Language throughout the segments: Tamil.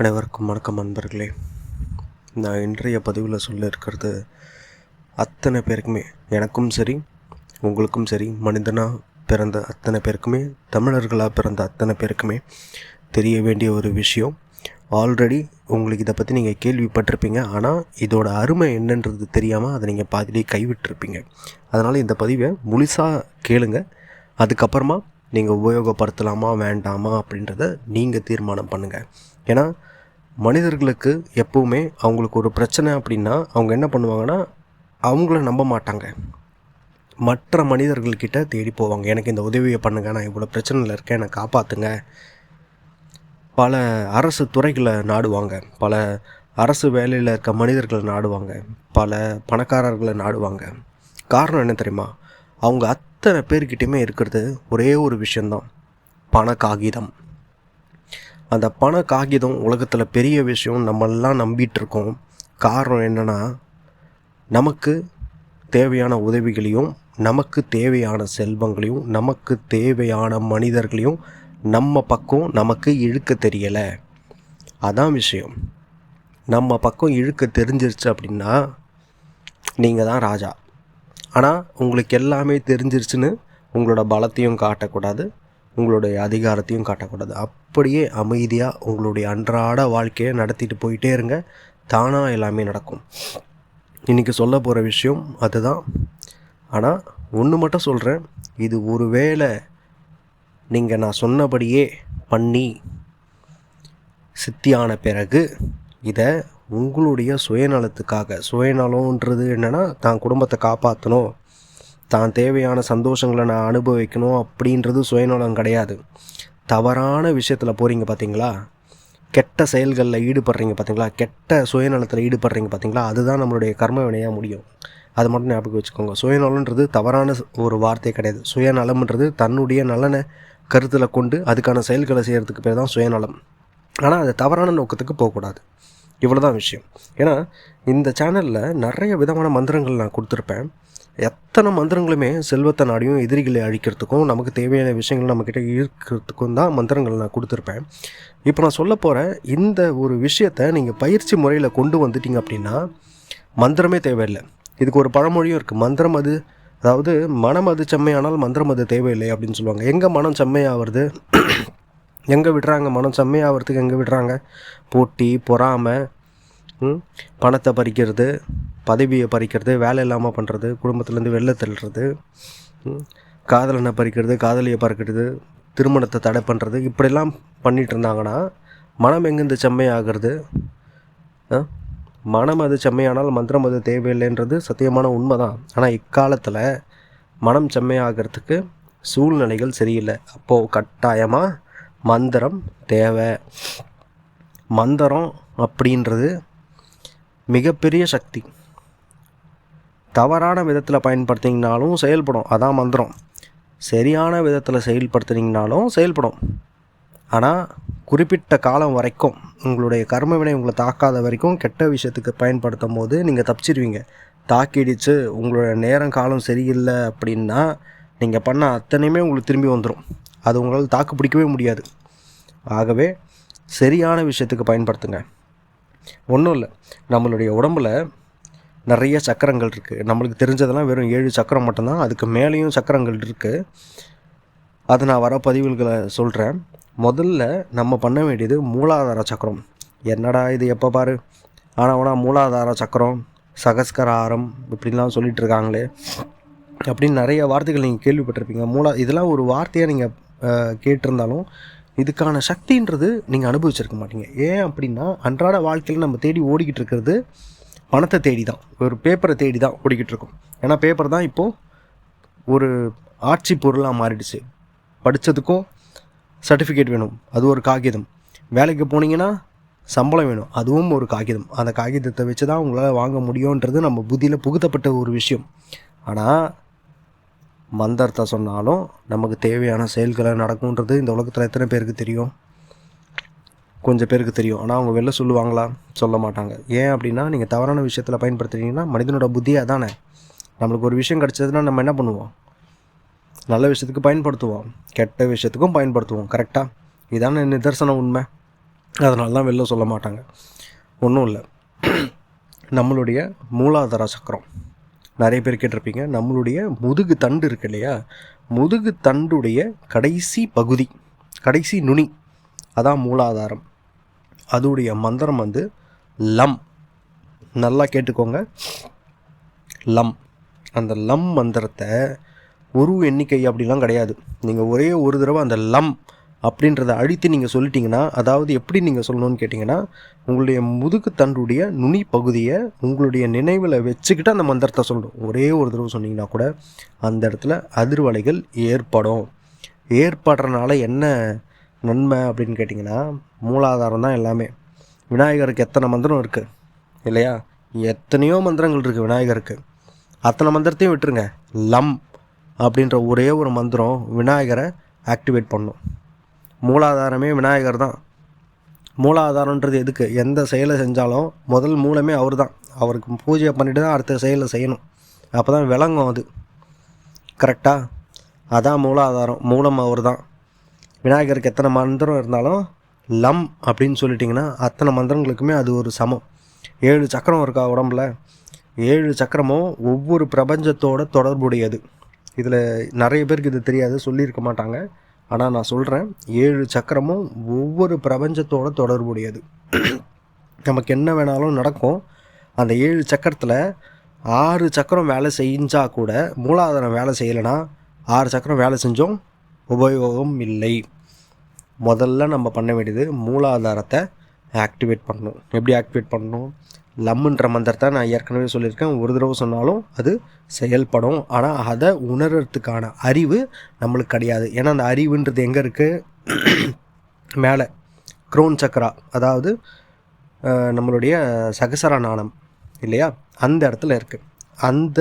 அனைவருக்கும் வணக்கம் நண்பர்களே. நான் இன்றைய பதிவில் சொல்ல இருக்கிறது அத்தனை பேருக்குமே எனக்கும் சரி உங்களுக்கும் சரி மனிதனாக பிறந்த அத்தனை பேருக்குமே தமிழர்களாக பிறந்த அத்தனை பேருக்குமே தெரிய வேண்டிய ஒரு விஷயம். ஆல்ரெடி உங்களுக்கு இதை பற்றி நீங்கள் கேள்விப்பட்டிருப்பீங்க. ஆனால் இதோட அருமை என்னன்றது தெரியாமல் அதை நீங்கள் பாதிலேயே கைவிட்டிருப்பீங்க. அதனால் இந்த பதிவை முழுசாக கேளுங்க. அதுக்கப்புறமா நீங்கள் உபயோகப்படுத்தலாமா வேண்டாமா அப்படின்றத நீங்கள் தீர்மானம் பண்ணுங்கள் ஏன்னா மனிதர்களுக்கு எப்போவுமே அவங்களுக்கு ஒரு பிரச்சனை அப்படின்னா அவங்க என்ன பண்ணுவாங்கன்னா அவங்கள நம்ப மாட்டாங்க. மற்ற மனிதர்கள்கிட்ட தேடி போவாங்க. எனக்கு இந்த உதவியை பண்ணுங்க நான் இவ்வளோ பிரச்சனையில் இருக்கேன் என்னை காப்பாற்றுங்க பல அரசு துறைகளை நாடுவாங்க. பல அரசு வேலையில் இருக்க மனிதர்களை நாடுவாங்க. பல பணக்காரர்களை நாடுவாங்க. காரணம் என்ன தெரியுமா? அவங்க அத்தனை பேர்கிட்டையுமே இருக்கிறது ஒரே ஒரு விஷயந்தான் பண காகிதம். அந்த பண காகிதம் உலகத்தில் பெரிய விஷயம் நம்மெல்லாம் நம்பிட்டு இருக்கோம் காரணம் என்னென்னா நமக்கு தேவையான உதவிகளையும் நமக்கு தேவையான செல்வங்களையும் நமக்கு தேவையான மனிதர்களையும் நம்ம பக்கம் நமக்கு இழுக்க தெரியலை. அதான் விஷயம். நம்ம பக்கம் இழுக்க தெரிஞ்சிருச்சு அப்படின்னா நீங்கள் தான் ராஜா. ஆனால் உங்களுக்கு எல்லாமே தெரிஞ்சிருச்சுன்னு உங்களோட பலத்தையும் காட்டக்கூடாது. உங்களுடைய அதிகாரத்தையும் காட்டக்கூடாது. அப்படியே அமைதியாக உங்களுடைய அன்றாட வாழ்க்கையை நடத்திட்டு போயிட்டே இருங்க. தானாக எல்லாமே நடக்கும். இன்றைக்கி சொல்ல போகிற விஷயம் அதுதான். ஆனால் ஒன்று மட்டும் சொல்கிறேன் இது ஒரு வேளை நீங்கள் நான் சொன்னபடியே பண்ணி சித்தியான பிறகு இதை உங்களுடைய சுயநலத்துக்காக சுயநலன்றது என்னென்னா தான் குடும்பத்தை காப்பாற்றணும் தான் தேவையான சந்தோஷங்களை நான் அனுபவிக்கணும் அப்படின்றது சுயநலம் கிடையாது. தவறான விஷயத்தில் போகிறீங்க பார்த்தீங்களா கெட்ட செயல்களில் ஈடுபடுறீங்க பார்த்தீங்களா கெட்ட சுயநலத்தில் ஈடுபடுறீங்க பார்த்தீங்களா அதுதான் நம்மளுடைய கர்ம வினையாக முடியும். அது மட்டும் ஞாபகம் வச்சுக்கோங்க. சுயநலன்றது தவறான ஒரு வார்த்தை கிடையாது. சுயநலம்ன்றது தன்னுடைய நலனை கருத்தில் கொண்டு அதுக்கான செயல்களை செய்கிறதுக்கு பேர் தான் சுயநலம். ஆனால் அது தவறான நோக்கத்துக்கு போகக்கூடாது. இவ்வளோ தான் விஷயம். ஏன்னா இந்த சேனலில் நிறைய விதமான மந்திரங்கள் நான் கொடுத்துருப்பேன். எத்தனை மந்திரங்களுமே செல்வத்தை நாடியும் எதிரிகளை அழிக்கிறதுக்கும் நமக்கு தேவையான விஷயங்கள் நம்மக்கிட்ட இருக்கிறதுக்கும் தான் மந்திரங்கள் நான் கொடுத்துருப்பேன். இப்போ நான் சொல்ல போகிற இந்த ஒரு விஷயத்தை நீங்கள் பயிற்சி முறையில் கொண்டு வந்துட்டீங்க அப்படின்னா மந்திரமே தேவையில்லை. இதுக்கு ஒரு பழமொழியும் இருக்குது மந்திரம் அது அதாவது மனம் அது செம்மையானால் மந்திரம் அது தேவையில்லை அப்படின்னு சொல்லுவாங்க. எங்கே மனம் செம்மையாகிறது எங்கே விடுறாங்க? மனம் செம்மையாகிறதுக்கு எங்கே விடுறாங்க? போட்டி பொறாமை பணத்தை பறிக்கிறது பதவியை பறிக்கிறது வேலை இல்லாமல் பண்ணுறது குடும்பத்துலேருந்து வெளில தள்ளுறது காதலனை பறிக்கிறது காதலியை பறிக்கிறது திருமணத்தை தடை பண்ணுறது இப்படிலாம் பண்ணிகிட்டு இருந்தாங்கன்னா மனம் எங்கேருந்து செம்மையாகிறது? மனம் அது செம்மையானால் மந்திரம் அது தேவையில்லைன்றது சத்தியமான உண்மை தான் ஆனால் இக்காலத்தில் மனம் செம்மையாகிறதுக்கு சூழ்நிலைகள் சரியில்லை. அப்போது கட்டாயமாக மந்திரம் தேவை. மந்திரம் அப்படின்றது மிகப்பெரிய சக்தி. தவறான விதத்தில் பயன்படுத்திங்கனாலும் செயல்படும். அதான் மந்திரம். சரியான விதத்தில் செயல்படுத்துனீங்கனாலும் செயல்படும். ஆனால் குறிப்பிட்ட காலம் வரைக்கும் உங்களுடைய கர்மவினை உங்களை தாக்காத வரைக்கும் கெட்ட விஷயத்துக்கு பயன்படுத்தும் போது நீங்கள் தப்பிச்சிருவீங்க. தாக்கிடிச்சு உங்களோட நேரம் காலம் சரியில்லை அப்படின்னா நீங்கள் பண்ண அத்தனையுமே உங்களுக்கு திரும்பி வந்துடும் அது உங்களால் தாக்கு பிடிக்கவே முடியாது. ஆகவே சரியான விஷயத்துக்கு பயன்படுத்துங்க. ஒன்றும் இல்லை. நம்மளுடைய உடம்பில் நிறைய சக்கரங்கள் இருக்குது நம்மளுக்கு தெரிஞ்சதெல்லாம் வெறும் ஏழு சக்கரம் மட்டும்தான். அதுக்கு மேலேயும் சக்கரங்கள் இருக்குது அதை நான் வர பதிவுகளை சொல்கிறேன் முதல்ல நம்ம பண்ண வேண்டியது மூலாதார சக்கரம். என்னடா இது எப்போ பாரு? ஆனால் ஆனால் மூலாதார சக்கரம் சகஸ்கராரம் இப்படின்லாம் சொல்லிகிட்டு இருக்காங்களே. அப்படின்னு நிறைய வார்த்தைகள் நீங்கள் கேள்விப்பட்டிருப்பீங்க. மூலா இதெல்லாம் ஒரு வார்த்தையாக நீங்கள் கேட்டிருந்தாலும் இதுக்கான சக்தின்றது நீங்கள் அனுபவிச்சிருக்க மாட்டீங்க. ஏன் அப்படின்னா அன்றாட வாழ்க்கையில் நம்ம தேடி ஓடிக்கிட்டு இருக்கிறது பணத்தை தேடி தான் ஒரு பேப்பரை தேடி தான் ஓடிக்கிட்டு இருக்கோம். ஏன்னா பேப்பர் தான் இப்போது ஒரு ஆட்சி பொருளாக மாறிடுச்சு. படித்ததுக்கும் சர்டிஃபிகேட் வேணும். அது ஒரு காகிதம். வேலைக்கு போனீங்கன்னா சம்பளம் வேணும். அதுவும் ஒரு காகிதம். அந்த காகிதத்தை வச்சு தான் உங்களால் வாங்க முடியுன்றது நம்ம புத்தியில் புகுத்தப்பட்ட ஒரு விஷயம். ஆனால் மந்திரத்தை சொன்னாலும் நமக்கு தேவையான செயல்களை நடக்கும்ன்றது இந்த உலகத்தில் எத்தனை பேருக்கு தெரியும்? கொஞ்சம் பேருக்கு தெரியும். ஆனால் அவங்க வெளில சொல்லுவாங்களா? சொல்ல மாட்டாங்க. ஏன் அப்படின்னா நீங்கள் தவறான விஷயத்தில் பயன்படுத்துகிறீங்கன்னா மனிதனோட புத்தியாக தானே நம்மளுக்கு ஒரு விஷயம் கிடச்சதுன்னா நம்ம என்ன பண்ணுவோம்? நல்ல விஷயத்துக்கு பயன்படுத்துவோம். கெட்ட விஷயத்துக்கும் பயன்படுத்துவோம். கரெக்டாக இதான நிதர்சனம் உண்மை. அதனால தான் வெளில சொல்ல மாட்டாங்க. ஒன்றும் இல்லை. நம்மளுடைய மூலாதார சக்கரம். நிறைய பேர் கேட்டிருப்பீங்க. நம்மளுடைய முதுகு தண்டு இருக்கு இல்லையா? முதுகு தண்டுடைய கடைசி பகுதி கடைசி நுனி அதான் மூலாதாரம். அதோடைய மந்திரம் வந்து லம். நல்லா கேட்டுக்கோங்க. லம். அந்த லம் மந்திரத்தை ஒரு எண்ணிக்கை அப்படிலாம் கிடையாது. நீங்கள் ஒரே ஒரு தடவை அந்த லம் அப்படின்றத அழித்து நீங்கள் சொல்லிட்டீங்கன்னா அதாவது எப்படி நீங்கள் சொல்லணும்னு கேட்டிங்கன்னா உங்களுடைய முதுகு தண்டுடைய நுனி பகுதியை உங்களுடைய நினைவில் வச்சுக்கிட்டு அந்த மந்திரத்தை சொல்லணும். ஒரே ஒரு தடவை சொன்னீங்கன்னா கூட அந்த இடத்துல அதிர்வலைகள் ஏற்படும். ஏற்படுறனால என்ன நன்மை அப்படின்னு கேட்டிங்கன்னா மூலாதாரம் தான் எல்லாமே. விநாயகருக்கு எத்தனை மந்திரம் இருக்குது இல்லையா? எத்தனையோ மந்திரங்கள் இருக்குது விநாயகருக்கு. அத்தனை மந்திரத்தையும் விட்டுருங்க. லம் அப்படின்ற ஒரே ஒரு மந்திரம் விநாயகரை ஆக்டிவேட் பண்ணும். மூலாதாரமே விநாயகர் தான். மூலாதாரன்றது எதுக்கு? எந்த செயலை செஞ்சாலும் முதல் மூலமே அவர் தான் அவருக்கு பூஜையை பண்ணிட்டு தான் அடுத்த செயலை செய்யணும். அப்போ தான் விளங்கும் அது. கரெக்டாக அதான் மூலாதாரம். மூலம் அவர் தான் விநாயகருக்கு எத்தனை மந்திரம் இருந்தாலும் லம் அப்படின்னு சொல்லிட்டிங்கன்னா அத்தனை மந்திரங்களுக்குமே அது ஒரு சமம். ஏழு சக்கரம் இருக்கா உடம்புல? ஏழு சக்கரமும் ஒவ்வொரு பிரபஞ்சத்தோட தொடர்புடையது. இதில் நிறைய பேருக்கு இது தெரியாது சொல்லியிருக்க மாட்டாங்க. ஆனால் நான் சொல்கிறேன் ஏழு சக்கரமும் ஒவ்வொரு பிரபஞ்சத்தோட தொடர்புடையது. நமக்கு என்ன வேணாலும் நடக்கும். அந்த ஏழு சக்கரத்தில் ஆறு சக்கரம் வேலை செஞ்சால் கூட மூலாதாரம் வேலை செய்யலைன்னா ஆறு சக்கரம் வேலை செஞ்சோம் உபயோகம் இல்லை. முதல்ல நம்ம பண்ண வேண்டியது மூலாதாரத்தை ஆக்டிவேட் பண்ணணும். எப்படி ஆக்டிவேட் பண்ணணும்? லம்முன்ற மந்திரத்தை நான் ஏற்கனவே சொல்லியிருக்கேன். ஒரு தடவை சொன்னாலும் அது செயல்படும். ஆனால் அதை உணர்றதுக்கான அறிவு நம்மளுக்கு கிடையாது. ஏன்னா அந்த அறிவுன்றது எங்கே இருக்குது மேலே. க்ரோன் சக்கரா அதாவது நம்மளுடைய சகசர நாணம் இல்லையா? அந்த இடத்துல இருக்குது அந்த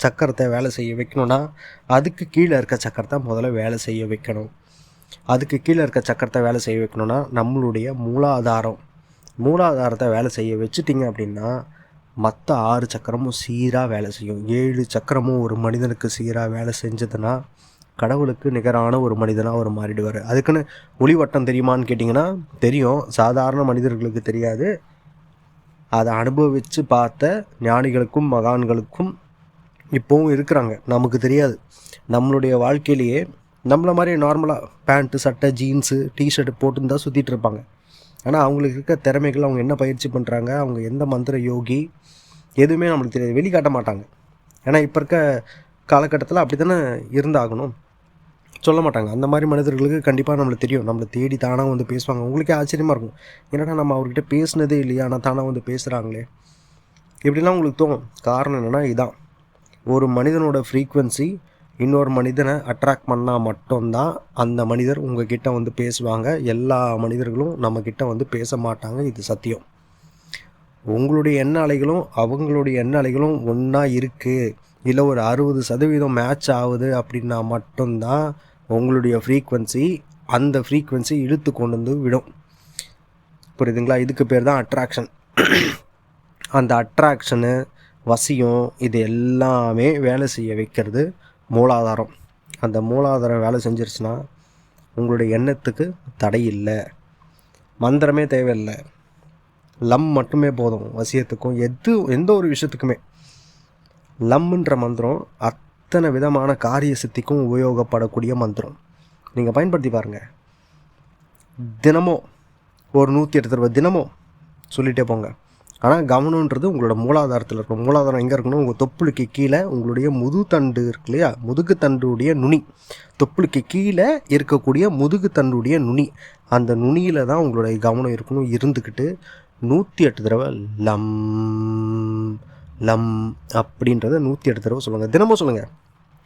சக்கரத்தை வேலை செய்ய வைக்கணும்னா அதுக்கு கீழே இருக்க சக்கரத்தை முதல்ல வேலை செய்ய வைக்கணும். அதுக்கு கீழே இருக்க சக்கரத்தை வேலை செய்ய வைக்கணும்னா நம்மளுடைய மூலாதாரம் மூலாதாரத்தை வேலை செய்ய வச்சுட்டிங்க அப்படின்னா மற்ற ஆறு சக்கரமும் சீராக வேலை செய்யும். ஏழு சக்கரமும் ஒரு மனிதனுக்கு சீராக வேலை செஞ்சதுன்னா கடவுளுக்கு நிகரான ஒரு மனிதனாக அவர் மாறிடுவார். அதுக்குன்னு ஒளிவட்டம் தெரியுமான்னு கேட்டிங்கன்னா தெரியும். சாதாரண மனிதர்களுக்கு தெரியாது. அதை அனுபவித்து பார்த்த ஞானிகளுக்கும் மகான்களுக்கும் இப்போவும் இருக்கிறாங்க. நமக்கு தெரியாது. நம்மளுடைய வாழ்க்கையிலேயே நம்மளை மாதிரி நார்மலாக பேண்ட்டு சட்டை ஜீன்ஸு டிஷர்ட்டு போட்டுன்னு தான் சுற்றிட்டு இருப்பாங்க. ஆனால் அவங்களுக்கு இருக்க திறமைகள் அவங்க என்ன பயிற்சி பண்ணுறாங்க அவங்க எந்த மந்திர யோகி எதுவுமே நம்மளுக்கு தெரியாது. வெளிக்காட்ட மாட்டாங்க. ஏன்னா இப்போ இருக்க காலகட்டத்தில் அப்படி தானே இருந்தாகணும். சொல்ல மாட்டாங்க. அந்த மாதிரி மனிதர்களுக்கு கண்டிப்பாக நம்மளுக்கு தெரியும். நம்மளை தேடி தானாக வந்து பேசுவாங்க. உங்களுக்கே ஆச்சரியமாக இருக்கும். என்னடா நம்ம அவர்கிட்ட பேசினதே இல்லையா? ஆனால் தானாக வந்து பேசுகிறாங்களே இப்படிலாம் உங்களுக்கு தோணும். காரணம் என்னென்னா இதுதான் ஒரு மனிதனோட ஃப்ரீக்குவென்சி இன்னொரு மனிதனை அட்ராக்ட் பண்ணால் மட்டும்தான் அந்த மனிதர் உங்ககிட்ட வந்து பேசுவாங்க. எல்லா மனிதர்களும் நம்மக்கிட்ட வந்து பேச மாட்டாங்க. இது சத்தியம். உங்களுடைய எண்ண அலைகளும் அவங்களுடைய எண்ண அலைகளும் ஒன்றா இருக்குது இல்லை ஒரு அறுபது சதவீதம் மேட்ச் ஆகுது அப்படின்னா மட்டும்தான் உங்களுடைய ஃப்ரீக்குவென்சி அந்த ஃப்ரீக்குவென்சி இழுத்து கொண்டு வந்து விடும். புரியுதுங்களா? இதுக்கு பேர் தான் அட்ராக்ஷன் அந்த அட்ராக்ஷனு வசியம் இது எல்லாமே வேலை செய்ய வைக்கிறது. மூலாதாரம். அந்த மூலாதாரம் வேலை செஞ்சிருச்சுன்னா உங்களுடைய எண்ணத்துக்கு தடை இல்லை. மந்திரமே தேவையில்லை. லம் மட்டுமே போதும் வசியத்துக்கும். எது எந்த ஒரு விஷயத்துக்குமே. லம்முன்ற மந்திரம் அத்தனை விதமான காரிய சித்திக்கும் உபயோகப்படக்கூடிய மந்திரம். நீங்கள் பயன்படுத்தி பாருங்கள் தினமும் ஒரு நூற்றி எட்டு தடவை தினமும் சொல்லிகிட்டே போங்க. ஆனால் கவனன்றது உங்களோட மூலாதாரத்தில் இருக்கும் மூலாதாரம் எங்கே இருக்கணும் உங்கள் தொப்புளுக்கு கீழே உங்களுடைய முது தண்டு இருக்கு இல்லையா? முதுகு தண்டுடைய நுனி. தொப்புளுக்கு கீழே இருக்கக்கூடிய முதுகு தண்டுடைய நுனி. அந்த நுனியில் தான் உங்களுடைய கவனம் இருக்கணும். இருந்துக்கிட்டு நூற்றி எட்டு தடவை லம் லம் அப்படின்றத நூற்றி எட்டு தடவை சொல்லுங்கள் தினமும் சொல்லுங்கள்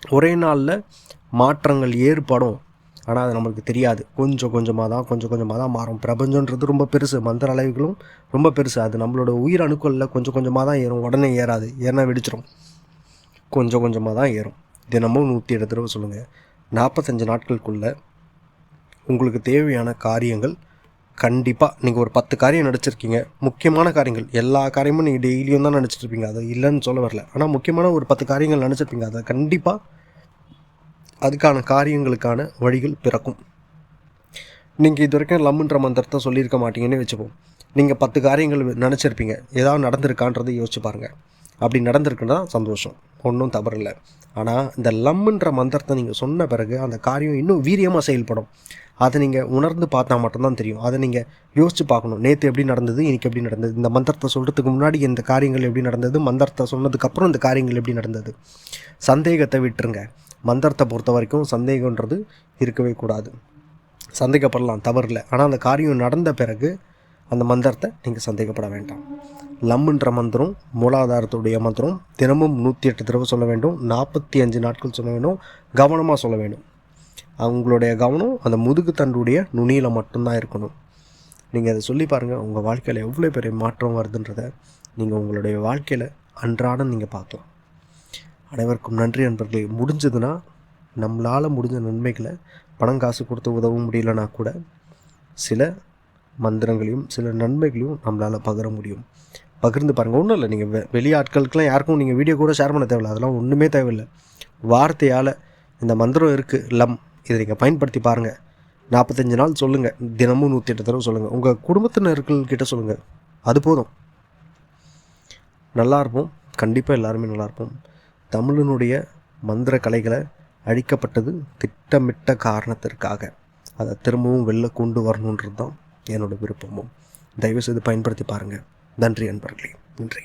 ஒரே நாளில் மாற்றங்கள் ஏற்படும் ஆனால் அது நம்மளுக்கு தெரியாது. கொஞ்சம் கொஞ்சமாக தான் கொஞ்சம் கொஞ்சமாக தான் மாறும். பிரபஞ்சன்றது ரொம்ப பெருசு. மந்திர அளவுகளும் ரொம்ப பெருசு. அது நம்மளோட உயிர் அணுக்களில் கொஞ்சம் கொஞ்சமாக தான் ஏறும். உடனே ஏறாது. ஏன்னா வெடிச்சிடும் கொஞ்சம் கொஞ்சமாக தான் ஏறும். தினமும் நூற்றி எட்டு தடவை சொல்லுங்கள் நாற்பத்தஞ்சு நாட்களுக்குள்ளே உங்களுக்கு தேவையான காரியங்கள் கண்டிப்பாக நீங்கள் ஒரு பத்து காரியம் நடிச்சிருக்கீங்க. முக்கியமான காரியங்கள். எல்லா காரியமும் நீங்கள் டெய்லியும் தான் நினச்சிட்ருப்பீங்க அதை இல்லைன்னு சொல்ல வரல. ஆனால் முக்கியமான ஒரு பத்து காரியங்கள் நினச்சிருப்பீங்க அதை கண்டிப்பாக அதுக்கான காரியங்களுக்கான வழிகள் பிறக்கும். நீங்கள் இது வரைக்கும் லம்முன்ற மந்திரத்தை சொல்லியிருக்க மாட்டீங்கன்னு வச்சுப்போம். நீங்கள் பத்து காரியங்கள் நினச்சிருப்பீங்க. ஏதாவது நடந்திருக்கான்றதை யோசிச்சு பாருங்கள் அப்படி நடந்திருக்குன்னா சந்தோஷம். ஒன்றும் தவறு இல்லை. ஆனால் இந்த லம்முன்ற மந்திரத்தை நீங்கள் சொன்ன பிறகு அந்த காரியம் இன்னும் வீரியமாக செயல்படும். அதை நீங்கள் உணர்ந்து பார்த்தா மட்டும்தான் தெரியும். அதை நீங்கள் யோசித்து பார்க்கணும். நேற்று எப்படி நடந்தது? இன்றைக்கி எப்படி நடந்தது? இந்த மந்திரத்தை சொல்கிறதுக்கு முன்னாடி இந்த காரியங்கள் எப்படி நடந்தது? மந்திரத்தை சொன்னதுக்கப்புறம் இந்த காரியங்கள் எப்படி நடந்தது? சந்தேகத்தை விட்டுருங்க. மந்திரத்தை பொறுத்த வரைக்கும் சந்தேகன்றது இருக்கவே கூடாது. சந்தேகப்படலாம் தவறில்லை. ஆனால் அந்த காரியம் நடந்த பிறகு அந்த மந்திரத்தை நீங்கள் சந்தேகப்பட வேண்டாம். லம்முன்ற மந்திரம் மூலாதாரத்துடைய மந்திரம் தினமும் நூற்றி எட்டு தடவை சொல்ல வேண்டும் நாற்பத்தி அஞ்சு நாட்கள் சொல்ல வேண்டும் கவனமாக சொல்ல வேண்டும். அவங்களுடைய கவனம் அந்த முதுகு தண்டுடைய நுனியில் மட்டும்தான் இருக்கணும். நீங்கள் அதை சொல்லி பாருங்கள் உங்கள் வாழ்க்கையில் எவ்வளோ பெரிய மாற்றம் வருதுன்றதை நீங்கள் உங்களுடைய வாழ்க்கையில் அன்றாடம் நீங்கள் பார்க்கலாம். அனைவருக்கும் நன்றி நண்பர்களே. முடிஞ்சதுன்னா நம்மளால் முடிஞ்ச நன்மைகளை பணம் காசு கொடுத்து உதவ முடியலனா கூட சில மந்திரங்களையும் சில நன்மைகளையும் நம்மளால் பகிர முடியும். பகிர்ந்து பாருங்கள் ஒன்றும் இல்லை. நீங்கள் வெ வெளியாட்களுக்கெல்லாம் யாருக்கும் நீங்கள் வீடியோ கூட ஷேர் பண்ண தேவையில்லை. அதெல்லாம் ஒன்றுமே தேவையில்லை. வார்த்தையால் இந்த மந்திரம் இருக்குது லம். இதை நீங்கள் பயன்படுத்தி பாருங்கள் நாற்பத்தஞ்சு நாள் சொல்லுங்கள் தினமும் நூற்றி எட்டு தடவை சொல்லுங்கள் உங்கள் குடும்பத்தினர்கள்கிட்ட சொல்லுங்கள் அது போதும். நல்லா இருப்போம். கண்டிப்பாக எல்லாருமே நல்லா இருப்போம். தமிழனுடைய மந்திர கலைகளை அழிக்கப்பட்டது திட்டமிட்ட காரணத்திற்காக. அதை திரும்பவும் வெளில கொண்டு வரணுன்றது தான் என்னோடய விருப்பமும். தயவுசெய்து பயன்படுத்தி பாருங்கள் நன்றி அன்பர்களே. நன்றி.